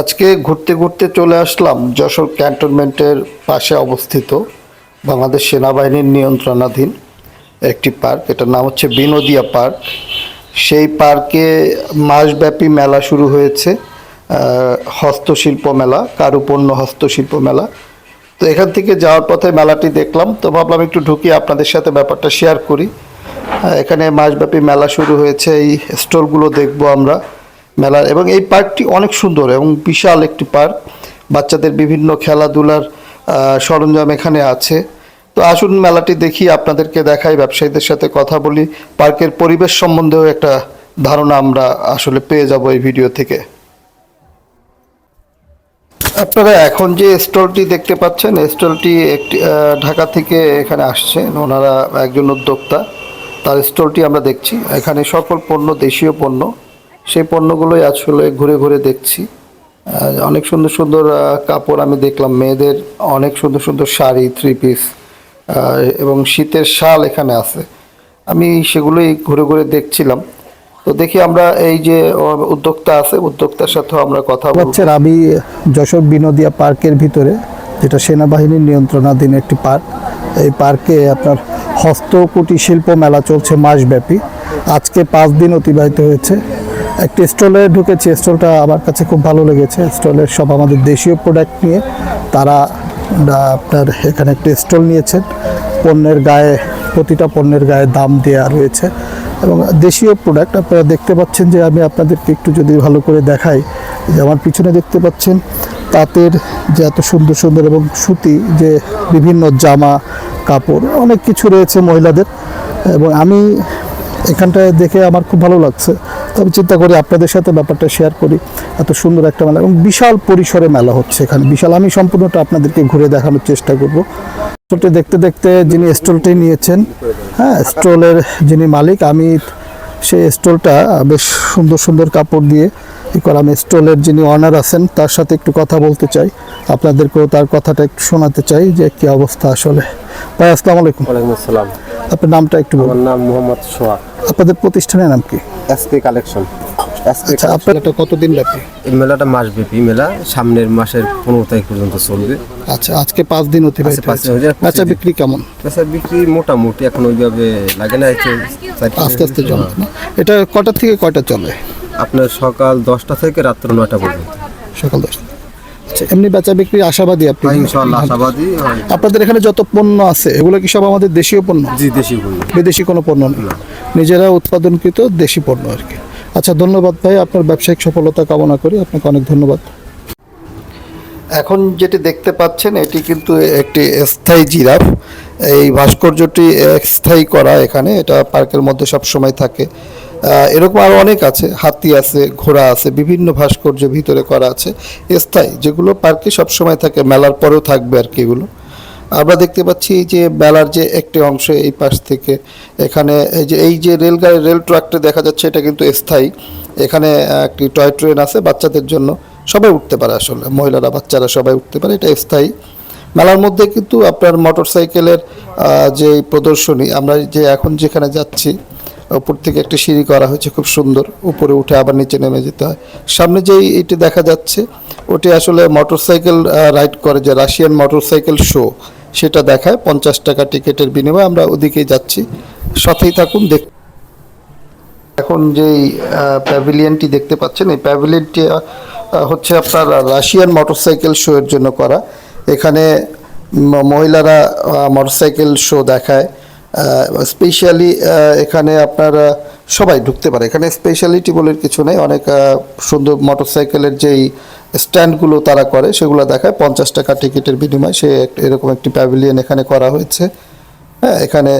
আজকে ঘুরতে ঘুরতে চলে আসলাম যশোর ক্যান্টনমেন্টের পাশে অবস্থিত বাংলাদেশ সেনাবাহিনীর নিয়ন্ত্রণাধীন একটি পার্ক। এটার নাম হচ্ছে বিনোদিয়া পার্ক। সেই পার্কে মাসব্যাপী মেলা শুরু হয়েছে হস্তশিল্প মেলা, কারুপণ্য হস্তশিল্প মেলা। তো এখান থেকে যাওয়ার পথে মেলাটি দেখলাম। তো ভাবলাম একটু ঢুকি, আপনাদের সাথে ব্যাপারটা শেয়ার করি। এখানে মাসব্যাপী মেলা শুরু হয়েছে, এই স্টলগুলো দেখব আমরা। মেলার এবং এই পার্কটি অনেক সুন্দর এবং বিশাল একটি পার্ক। বাচ্চাদের বিভিন্ন খেলাধুলার সরঞ্জাম এখানে আছে। তো আসুন মেলাটি দেখি, আপনাদেরকে দেখাই, ব্যবসায়ীদের সাথে কথা বলি। পার্কের পরিবেশ সম্বন্ধেও একটা ধারণা আমরা আসলে পেয়ে যাব এই ভিডিও থেকে। আপনারা এখন যে স্টলটি দেখতে পাচ্ছেন, স্টলটি একটি ঢাকা থেকে এখানে আসছেন। ওনারা একজন উদ্যোক্তা। তার স্টলটি আমরা দেখছি। এখানে সকল পণ্য দেশীয় পণ্য। সেই পণ্যগুলোই আসলে ঘুরে ঘুরে দেখছি। অনেক সুন্দর সুন্দর কাপড় আমি দেখলাম। মেয়েদের অনেক সুন্দর সুন্দর শাড়ি থ্রি পিস এবং শীতের শাল এখানে আছে। আমি সেগুলোই ঘুরে ঘুরে দেখছিলাম। তো দেখি আমরা এই যে উদ্যোক্তা আছে, উদ্যোক্তার সাথেও আমরা কথা বলব। হচ্ছে আমি যশোর বিনোদিয়া পার্কের ভিতরে, যেটা সেনাবাহিনীর নিয়ন্ত্রণাধীন একটি পার্ক, এই পার্কে আপনার হস্তকুটি শিল্প মেলা চলছে মাসব্যাপী। আজকে পাঁচ দিন অতিবাহিত হয়েছে। একটি স্টলে ঢুকেছি। স্টলটা আমার কাছে খুব ভালো লেগেছে। স্টলের সব আমাদের দেশীয় প্রোডাক্ট নিয়ে। তারা আপনার এখানে একটি স্টল নিয়েছেন পণ্যের গায়ে, প্রতিটা পণ্যের গায়ে দাম দেওয়া রয়েছে। এবং দেশীয় প্রোডাক্ট আপনারা দেখতে পাচ্ছেন যে আমি আপনাদেরকে একটু যদি ভালো করে দেখাই। যে আমার পিছনে দেখতে পাচ্ছেন, তাঁতের যে এত সুন্দর সুন্দর এবং সুতি যে বিভিন্ন জামা, কাপড়, অনেক কিছু রয়েছে মহিলাদের। এবং আমি এখানটায় দেখে আমার খুব ভালো লাগছে। আমি চিন্তা করি, আপনাদের সাথে ব্যাপারটা শেয়ার করি। এত সুন্দর একটা মেলা এবং বিশাল পরিসরে মেলা হচ্ছে এখানে। বিশাল, আমি সম্পূর্ণটা আপনাদেরকে ঘুরে দেখানোর চেষ্টা করব। স্টলটি দেখতে দেখতে যিনি স্টলটি নিয়েছেন হ্যাঁ স্টলের যিনি মালিক, আমি সেই স্টলটা বেশ সুন্দর সুন্দর কাপড় দিয়ে আমি স্টলের যিনি অনার আছেন, তার সাথে একটু কথা বলতে চাই। আপনাদেরকেও তার কথাটা একটু শোনাতে চাই যে কি অবস্থা আসলে। ভাই, আসসালামু আলাইকুম। ওয়ালাইকুম আসসালাম। আপনার নামটা একটু আমার বলুন নাম মোহাম্মদ সোহাগ আপনাদের প্রতিষ্ঠানের নাম কি? SK collection. আচ্ছা আপনার এটা কতদিন ব্যাপী এই মেলাটা মাসব্যাপী মেলা। সামনের মাসের পনেরো তারিখ পর্যন্ত চলবে। আচ্ছা আজকে পাঁচ দিন অতিবাহিত আচ্ছা, পাঁচ হয়েছে। বেচা বিক্রি কেমন? বিক্রি মোটামুটি এখন ওইভাবে লাগে না আস্তে আস্তে জমে না? এটা কটা থেকে কয়টা চলে? আপনার সকাল দশটা থেকে রাত্র নয়টা পর্যন্ত। সকাল দশটা। এমনি বেচা বিক্রি আশাবাদী আপনি? হ্যাঁ, ইনশাআল্লাহ আশাবাদী। আপনাদের এখানে যত পণ্য আছে এগুলো কি সব আমাদের দেশীয় পণ্য? জি পণ্য। বিদেশি কোনো পণ্য না। নিজেরা উৎপাদনকৃত দেশি পণ্য আর কি। আচ্ছা ধন্যবাদ ভাই আপনার ব্যবসায়িক সফলতা কামনা করি। আপনাকে অনেক ধন্যবাদ। এখন যেটি দেখতে পাচ্ছেন এটি কিন্তু একটি স্থায়ী জিরাফ। এই ভাস্কর্যটি স্থায়ী করা এখানে। এটা পার্কের মধ্যে সব সময় থাকে। এরকম আরও অনেক আছে। হাতি আছে, ঘোড়া আছে, বিভিন্ন ভাস্কর্য ভিতরে করা আছে। স্থায়ী, যেগুলো পার্কে সব সময় থাকে, মেলার পরেও থাকবে আর কি এগুলো। আমরা দেখতে পাচ্ছি যে মেলার যে একটি অংশ এই পাশ থেকে, এখানে এই যে এই যে রেলগাড়ি, রেল ট্র্যাকটা দেখা যাচ্ছে, এটা কিন্তু স্থায়ী। এখানে একটি টয় ট্রেন আছে বাচ্চাদের জন্য। সবাই উঠতে পারে আসলে, মহিলারা, বাচ্চারা সবাই উঠতে পারে, এটা স্থায়ী। মেলার মধ্যে কিন্তু আপনার মোটর সাইকেলের যে প্রদর্শনী, আমরা যে এখন যেখানে যাচ্ছি উপর থেকে একটি সিঁড়ি করা হয়েছে, খুব সুন্দর। উপরে উঠে আবার নিচে নেমে যেতে হয়। সামনে যেই এটি দেখা যাচ্ছে, ওটি আসলে মোটরসাইকেল রাইড করে যে রাশিয়ান মোটরসাইকেল শো সেটা দেখায়। পঞ্চাশ টাকা টিকিটের বিনিময়ে আমরা ওদিকেই যাচ্ছি। সাথেই থাকুন, দেখ এখন যেই প্যাভিলিয়নটি দেখতে পাচ্ছেন, এই প্যাভিলিয়নটি হচ্ছে আপনার রাশিয়ান মোটরসাইকেল শো এর জন্য করা। এখানে মহিলারা মোটরসাইকেল শো দেখায়। স্পেশালি এখানে আপনার সবাই ঢুকতে পারে। এখানে স্পেশালিটি বলে কিছু নেই। অনেক সুন্দর মোটরসাইকেলের যেই স্ট্যান্ডগুলো তারা করে, সেগুলো দেখায়। পঞ্চাশ টাকা টিকিটের বিনিময়ে সে এরকম একটি প্যাভিলিয়ন এখানে করা হয়েছে। হ্যাঁ এখানে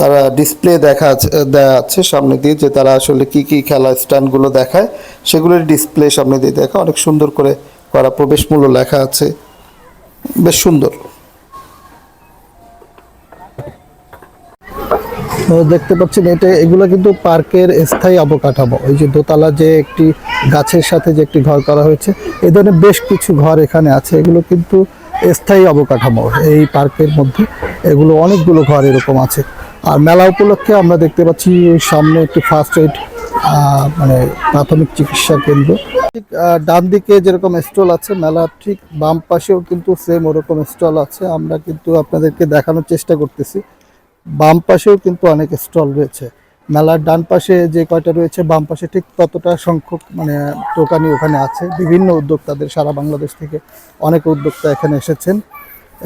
তারা ডিসপ্লে দেখা দেয়া আছে সামনে দিয়ে যে তারা আসলে কি কি খেলা স্ট্যান্ডগুলো দেখায়। সেগুলোর ডিসপ্লে সামনে দিয়ে দেখা। অনেক সুন্দর করে করা প্রবেশ মূল্য লেখা আছে। বেশ সুন্দর। দেখতে পাচ্ছেন এটা, এগুলো কিন্তু পার্কের স্থায়ী অবকাঠামো। এই যে দোতলা যে একটি গাছের সাথে যে একটি ঘর করা হয়েছে এই ধরনের বেশ কিছু ঘর এখানে আছে। এগুলো কিন্তু স্থায়ী অবকাঠামো এই পার্কের মধ্যে। এগুলো অনেকগুলো ঘর এরকম আছে। আর মেলা উপলক্ষে আমরা দেখতে পাচ্ছি সামনে একটি ফার্স্ট এইড মানে প্রাথমিক চিকিৎসা কেন্দ্র। ঠিক ডান দিকে যেরকম স্টল আছে, মেলার ঠিক বাম পাশেও কিন্তু সেম ওরকম স্টল আছে। আমরা কিন্তু আপনাদেরকে দেখানোর চেষ্টা করতেছি। বাম পাশেও কিন্তু অনেক স্টল রয়েছে। মেলার ডান পাশে যে কয়টা রয়েছে, বাম পাশে ঠিক ততটা সংখ্যক মানে দোকানি ওখানে আছে। বিভিন্ন উদ্যোক্তাদের সারা বাংলাদেশ থেকে অনেক উদ্যোক্তা এখানে এসেছেন।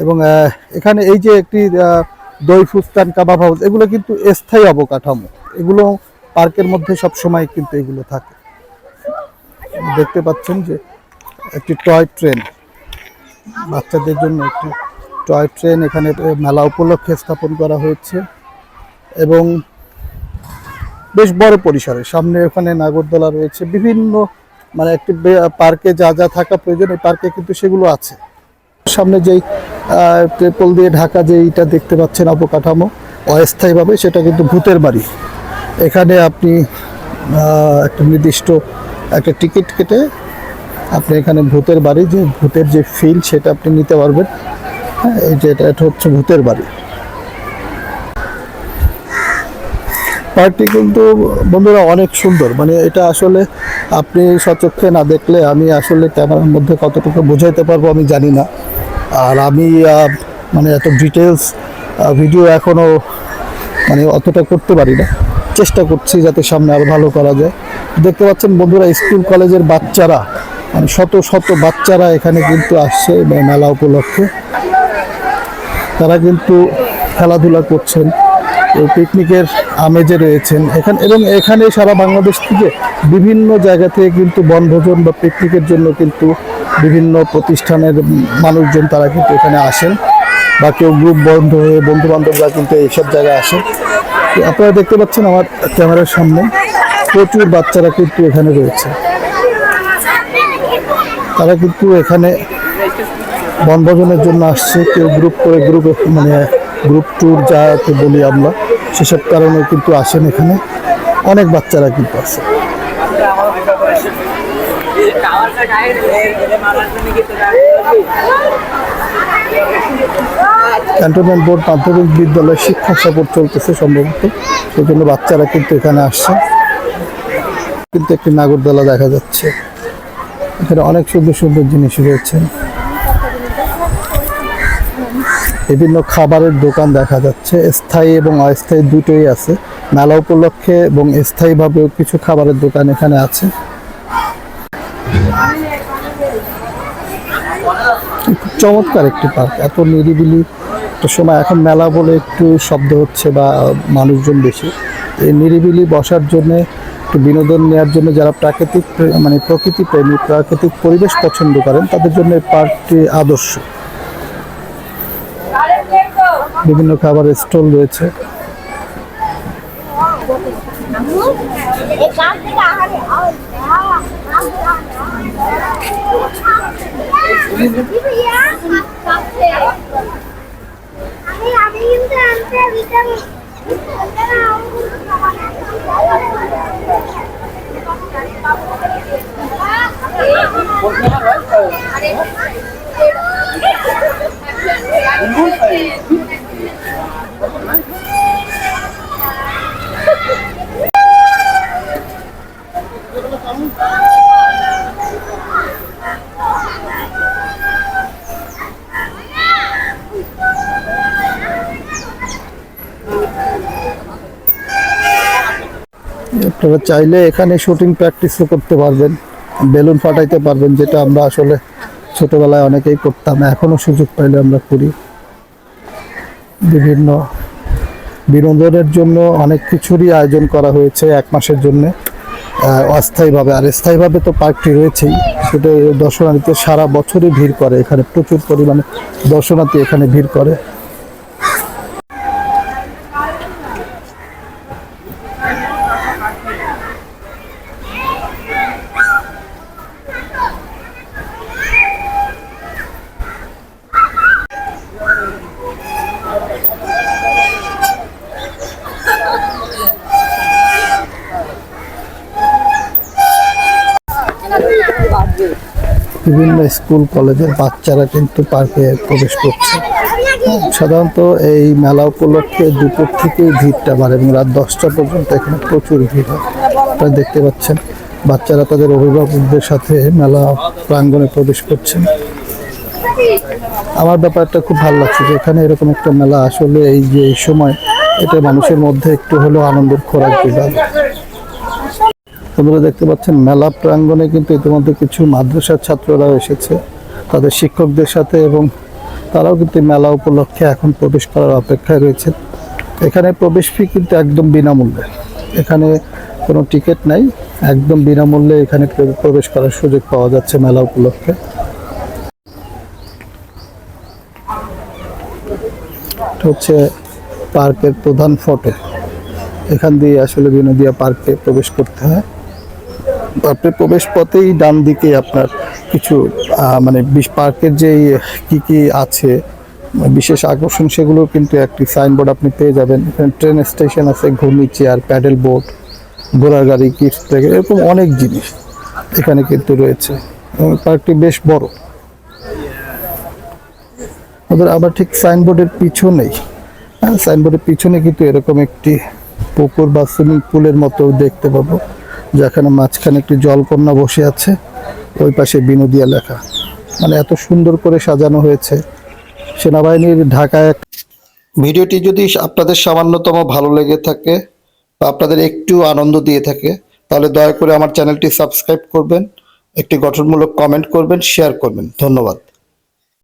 এবং এখানে এই যে একটি দই, ফুস্তান, কাবাব হাউস, এগুলো কিন্তু স্থায়ী অবকাঠামো। এগুলো পার্কের মধ্যে সব সময় কিন্তু এগুলো থাকে। দেখতে পাচ্ছেন যে একটি টয় ট্রেন, বাচ্চাদের জন্য একটি টয় ট্রেন এখানে মেলা উপলক্ষে স্থাপন করা হয়েছে এবং বেশ বড় পরিসরে। সামনে ওখানে নাগরদোলা রয়েছে। বিভিন্ন মানে একটি পার্কে যা যা থাকা প্রয়োজন, এই পার্কে কিন্তু সেগুলো আছে। সামনে যেই ট্রেপল দিয়ে ঢাকা যেইটা দেখতে পাচ্ছেন অবকাঠামো, অস্থায়ীভাবে সেটা কিন্তু ভূতের বাড়ি। এখানে আপনি একটা নির্দিষ্ট একটা টিকিট কেটে আপনি এখানে ভূতের বাড়ি, যে ভূতের যে ফিল সেটা আপনি নিতে পারবেন। হ্যাঁ এই যে এটা হচ্ছে ভূতের বাড়ি। পার্কটি কিন্তু, বন্ধুরা, অনেক সুন্দর। মানে এটা আসলে আপনি সচক্ষে না দেখলে আমি আসলে ক্যামেরার মধ্যে কতটুকু বোঝাইতে পারব আমি জানি না। আর আমি মানে এত ডিটেলস ভিডিও এখনও মানে অতটা করতে পারি না। চেষ্টা করছি যাতে সামনে আরও ভালো করা যায়। দেখতে পাচ্ছেন বন্ধুরা, স্কুল কলেজের বাচ্চারা মানে শত শত বাচ্চারা এখানে কিন্তু আসছে মানে মেলা উপলক্ষে। তারা কিন্তু খেলাধুলা করছেন পিকনিকের আমেজে রয়েছেন। এখানে এবং এখানে সারা বাংলাদেশ থেকে বিভিন্ন জায়গা থেকে কিন্তু বনভোজন বা পিকনিকের জন্য কিন্তু বিভিন্ন প্রতিষ্ঠানের মানুষজন তারা কিন্তু এখানে আসেন বা কেউ গ্রুপ বন্ধ হয়ে বন্ধু বান্ধবরা কিন্তু এইসব জায়গায় আসেন। তো আপনারা দেখতে পাচ্ছেন আমার ক্যামেরার সামনে প্রচুর বাচ্চারা কিন্তু এখানে রয়েছে। তারা কিন্তু এখানে বনভোজনের জন্য আসছে। কেউ গ্রুপ করে গ্রুপ মানে গ্রুপ ট্যুর যাকে বলি আমরা। সেসব কারণে কিন্তু আসেন এখানে। অনেক বাচ্চারা কিন্তু আছে। ক্যান্টনমেন্ট বোর্ড মাধ্যমিক বিদ্যালয় শিক্ষা সফর চলতেছে সম্ভবত। সেই জন্য বাচ্চারা কিন্তু এখানে আসছে। কিন্তু একটি নাগরদোলা দেখা যাচ্ছে। এখানে অনেক সুন্দর সুন্দর জিনিস রয়েছে। বিভিন্ন খাবারের দোকান দেখা যাচ্ছে। স্থায়ী এবং অস্থায়ী দুটোই আছে। মেলা উপলক্ষে এবং স্থায়ীভাবেও কিছু খাবারের দোকান এখানে আছে। চমৎকার একটি পার্ক। এত নিরিবিলি একটা সময়। এখন মেলা বলে একটু শব্দ হচ্ছে বা মানুষজন বেশি। এই নিরিবিলি বসার জন্য, একটু বিনোদন নেওয়ার জন্য যারা প্রাকৃতিক মানে প্রকৃতি প্রেমী, প্রাকৃতিক পরিবেশ পছন্দ করেন, তাদের জন্য এই পার্কটি আদর্শ। বিভিন্ন খাবারের স্টল রয়েছে। এখান আপনারা চাইলে এখানে শুটিং প্র্যাকটিসও করতে পারবেন, বেলুন ফাটাইতে পারবেন, যেটা আমরা আসলে ছোটবেলায় অনেকেই করতাম, এখনও সুযোগ পাইলে আমরা করি। বিভিন্ন বিনোদনের জন্য অনেক কিছুরই আয়োজন করা হয়েছে এক মাসের জন্য। অস্থায়ীভাবে, আর স্থায়ীভাবে তো পার্কটি রয়েছেই, সেটা দর্শনার্থীতে সারা বছরই ভিড় করে এখানে, প্রচুর পরিমাণে দর্শনার্থী এখানে ভিড় করে। বিভিন্ন স্কুল, কলেজের বাচ্চারা কিন্তু পার্কে প্রবেশ করছে। সাধারণত এই মেলা উপলক্ষে দুপুর থেকেই ভিড়টা বাড়ে এবং রাত দশটা পর্যন্ত এখানে প্রচুর ভিড় হয়। আপনারা দেখতে পাচ্ছেন, বাচ্চারা তাদের অভিভাবকদের সাথে মেলা প্রাঙ্গণে প্রবেশ করছেন। আমার ব্যাপারটা খুব ভালো লাগছে যে এখানে এরকম একটা মেলা আসলে এই যে এই সময় এটা মানুষের মধ্যে একটু হলেও আনন্দের খোরাক যোগাবে বন্ধুরা দেখতে পাচ্ছেন মেলা প্রাঙ্গণে কিন্তু ইতিমধ্যে কিছু মাদ্রাসার ছাত্ররাও এসেছে। তাদের শিক্ষকদের সাথে এবং তারাও কিন্তু মেলা উপলক্ষে এখন প্রবেশ করার অপেক্ষায় রয়েছে। এখানে প্রবেশ ফি কিন্তু একদম বিনামূল্যে। এখানে কোনো টিকিট নাই। একদম বিনামূল্যে এখানে প্রবেশ করার সুযোগ পাওয়া যাচ্ছে মেলা উপলক্ষে। হচ্ছে পার্কের প্রধান ফটো। এখান দিয়ে আসলে বিনোদিয়া পার্কে প্রবেশ করতে হয়। আপনি প্রবেশ পথেই ডান দিকে আপনার কিছু মানে বিশ পার্কের যে কি কি আছে, বিশেষ আকর্ষণ সেগুলো কিন্তু একটি সাইনবোর্ড আপনি পেয়ে যাবেন। ট্রেন স্টেশন আছে, ঘূর্ণি চেয়ার প্যাডেল বোট ঘোড়ার গাড়ি কিডস প্লে এরকম অনেক জিনিস এখানে কিন্তু রয়েছে। পার্কটি বেশ বড়। ওদের আবার ঠিক সাইনবোর্ডের পিছনেই হ্যাঁ সাইনবোর্ডের পিছনে কিন্তু এরকম একটি পুকুর বা সুইমিং পুলের মতো দেখতে পাবো। যেখানে মাঝখানে একটি জলকন্যা বসে আছে, ওই পাশে বিনোদিয়া লেখা। মানে এত সুন্দর করে সাজানো হয়েছে। সেনাবাহিনীর ঢাকায় এক ভিডিওটি যদি আপনাদের সামান্যতম ভালো লেগে থাকে বা আপনাদের একটু আনন্দ দিয়ে থাকে, তাহলে দয়া করে আমার চ্যানেলটি সাবস্ক্রাইব করবেন, একটি গঠনমূলক কমেন্ট করবেন, শেয়ার করবেন। ধন্যবাদ।